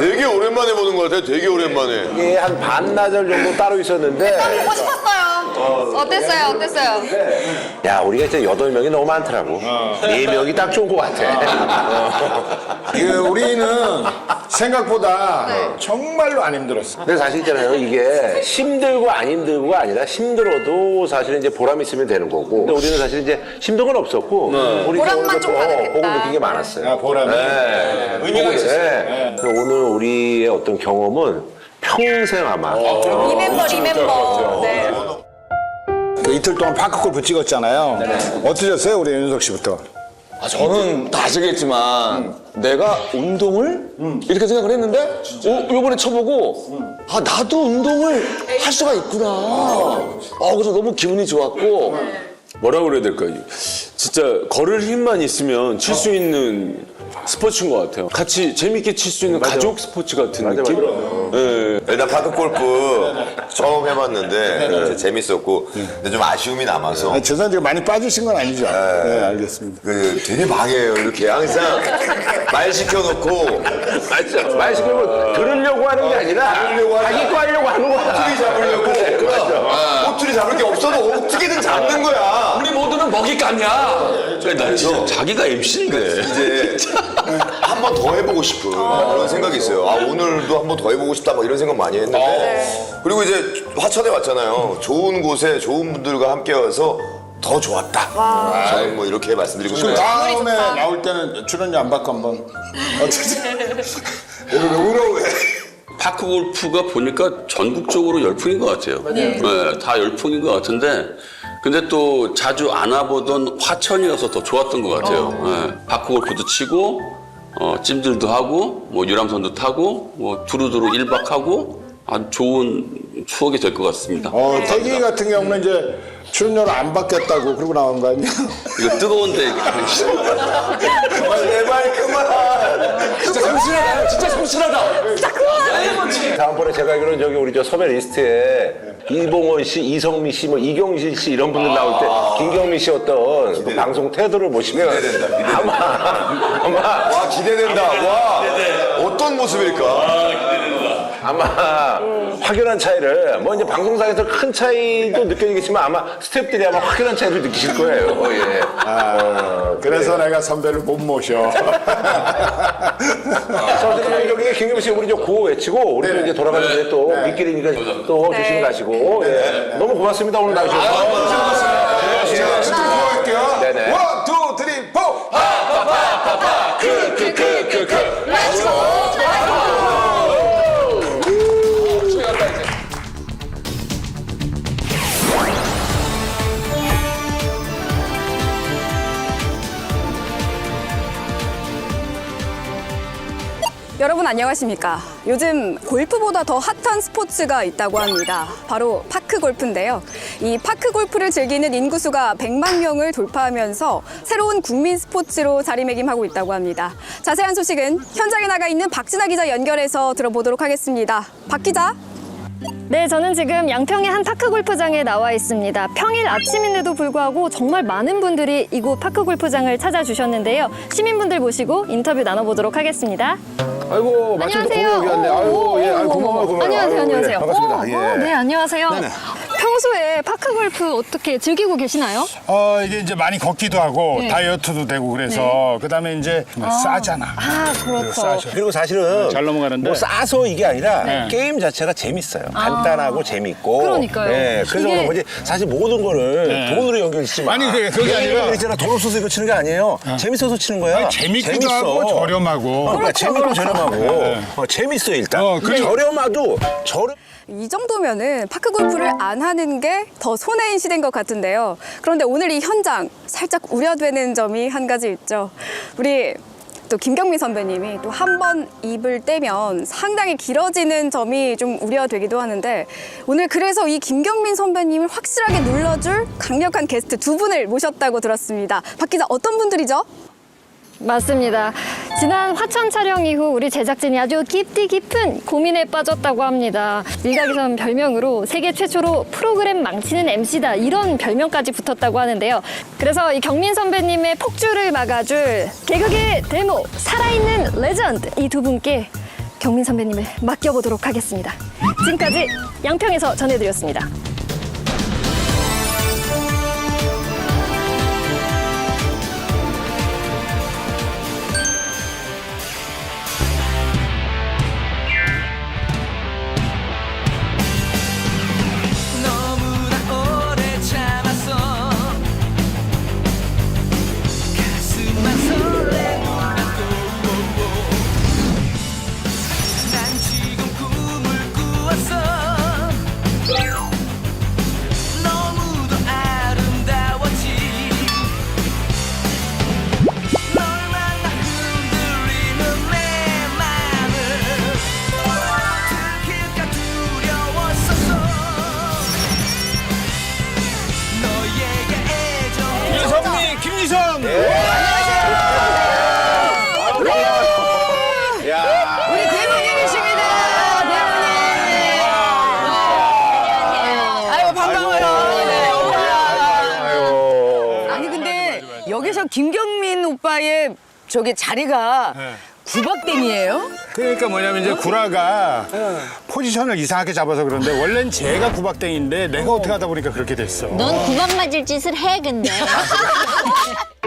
되게 오랜만에 보는 것 같아요. 되게 오랜만에. 이게 한 반나절 정도 따로 있었는데 보고 싶었어요. 어땠어요? 어땠어요? 야 우리가 이제 여덟 명이 너무 많더라고. 네 명이 딱 좋은 것 같아. 그 우리는 생각보다 정말로 안 힘들었어. 근데 사실 있잖아요. 이게 힘들고 안 힘들고가 아니라 힘들어도 사실은 이제 보람 있으면 되는 거고. 근데 우리는 사실 이제 힘든 건 없었고 우리 보람만 오늘 좀또 가득했다. 보고 느낀 게 많았어요. 아, 보람이. 네. 의미가 있었어요. 오늘 우리의 어떤 경험은 평생 아마 리멤버 리멤버. 네. 그 이틀 동안 파크 골프 찍었잖아요. 어떠셨어요, 우리 윤석 씨부터? 아, 저는 다 아시겠지만 내가 운동을 이렇게 생각을 했는데 어, 요번에 쳐보고 아 나도 운동을 할 수가 있구나. 아 그래서 너무 기분이 좋았고 뭐라 그래야 될까요? 진짜 걸을 힘만 있으면 칠 수 있는 스포츠인 것 같아요. 같이 재밌게 칠 수 있는 가족 스포츠 같은 느낌? 예. 일단 파크 골프 처음 해봤는데 진짜 재밌었고 근데 좀 아쉬움이 남아서 아니, 죄송한데 많이 빠지신 건 아니죠? 네, 알겠습니다. 그 되게 방해해요. 이렇게 항상 말 시켜놓고 말, 말 시키면 들으려고 하는 게 아니라 들으려고 하는 자기 거 하려고 하는 거야. 꼬투리 잡으려고 꼬투리 잡을 게 없어도 어떻게든 잡는 거야. 우리 모두는 먹잇감이야. 나 진짜 자기가 MC인데. 이제 한 번 더 해보고 싶은 그런 생각이 있어요. 아 오늘도 한 번 더 해보고 싶다 뭐 이런 생각 많이 했는데 그리고 이제 화천에 왔잖아요. 좋은 곳에 좋은 분들과 함께 와서 더 좋았다. 저는 뭐 이렇게 말씀드리고 싶어요. 다음에 나올 때는 출연료 안 받고 한번 어떻게? 왜 울어 왜? 파크 골프가 보니까 전국적으로 열풍인 것 같아요. 네, 다 열풍인 것 같은데, 근데 또 자주 안 와보던 화천이어서 더 좋았던 것 같아요. 네, 파크 골프도 치고, 어, 찜질도 하고, 뭐 유람선도 타고, 뭐 두루두루 일박하고 아주 좋은 추억이 될 것 같습니다. 어, 태기 같은 경우는 이제 출연료를 안 받겠다고 그러고 나온 거 아니야? 이거 뜨거운데 제발 그만. 진짜 성실하다. 진짜 성실하다. 다음번에 제가 알기로는 저기 우리 저 섭외 리스트에 이봉원 씨, 이성미 씨, 뭐 이경실 씨 이런 분들 나올 때 김경미 씨 어떤 그 방송 태도를 보시면 아마 아마 와 기대된다. 와 어떤 모습일까? 아마 확연한 차이를 뭐 이제 방송상에서 큰 차이도 느껴지겠지만 아마 스태프들이 아마 확연한 차이를 느끼실 거예요. 예. 그래서 내가 선배를 못 모셔. 자, 어쨌든 여기 김경미 씨 우리 저 구호 외치고 우리 도 이제 돌아가는데 또 밑길이니까 또 조심히 가시고. 예. 너무 고맙습니다 오늘 나오셔서. 여러분 안녕하십니까? 요즘 골프보다 더 핫한 스포츠가 있다고 합니다. 바로 파크 골프인데요. 이 파크 골프를 즐기는 인구수가 100만 명을 돌파하면서 새로운 국민 스포츠로 자리매김하고 있다고 합니다. 자세한 소식은 현장에 나가 있는 박진아 기자 연결해서 들어보도록 하겠습니다. 박 기자. 네, 저는 지금 양평의 한 파크 골프장에 나와 있습니다. 평일 아침인데도 불구하고 정말 많은 분들이 이곳 파크 골프장을 찾아주셨는데요. 시민분들 모시고 인터뷰 나눠보도록 하겠습니다. 아이고 마침도 거기 여기 왔네. 아이고 예, 아이고 고마워요 고마워요. 안녕하세요, 아이고, 안녕하세요. 예, 반갑습니다. 어, 예. 어, 네, 안녕하세요. 평소에 파크 골프 어떻게 즐기고 계시나요? 어, 이게 이제 많이 걷기도 하고 다이어트도 되고 그래서 그다음에 이제 싸잖아. 아, 그렇죠. 싸죠. 그리고 사실은 잘 넘어가는데. 뭐 싸서 이게 아니라 네. 게임 자체가 재밌어요. 간단하고 재밌고. 그러니까요. 네, 그래서 이게- 그런 거지. 사실 모든 거를 네. 돈으로 연결짓지 마. 아니, 그게- 그게 아니라- 네. 있잖아. 돈 없어서 이거 치는 게 아니에요. 재밌어서 치는 거야. 아니, 재밌기도 재밌어. 하고 저렴하고. 어, 그러니까 재밌고 저렴하고. 네. 어, 재밌어 일단. 어, 그리고- 저렴하도 저렴. 이 정도면은 파크 골프를 안 하는 게 더 손해인 시대인 것 같은데요. 그런데 오늘 이 현장 살짝 우려되는 점이 한 가지 있죠. 우리 또 김경민 선배님이 또 한 번 입을 떼면 상당히 길어지는 점이 좀 우려되기도 하는데 오늘 그래서 이 김경민 선배님을 확실하게 눌러줄 강력한 게스트 두 분을 모셨다고 들었습니다. 박 기자 어떤 분들이죠? 맞습니다. 지난 화천 촬영 이후 우리 제작진이 아주 깊디 깊은 고민에 빠졌다고 합니다. 일각에선 별명으로 세계 최초로 프로그램 망치는 MC다 이런 별명까지 붙었다고 하는데요. 그래서 이 경민 선배님의 폭주를 막아줄 개그계 데모 살아있는 레전드 이 두 분께 경민 선배님을 맡겨보도록 하겠습니다. 지금까지 양평에서 전해드렸습니다. 여기서 김경민 오빠의 저기 자리가 구박땡이에요? 그러니까 뭐냐면 이제 구라가 포지션을 이상하게 잡아서 그런데 원래는 제가 구박땡인데 내가 어떻게 하다 보니까 그렇게 됐어. 넌 구박 맞을 짓을 해 근데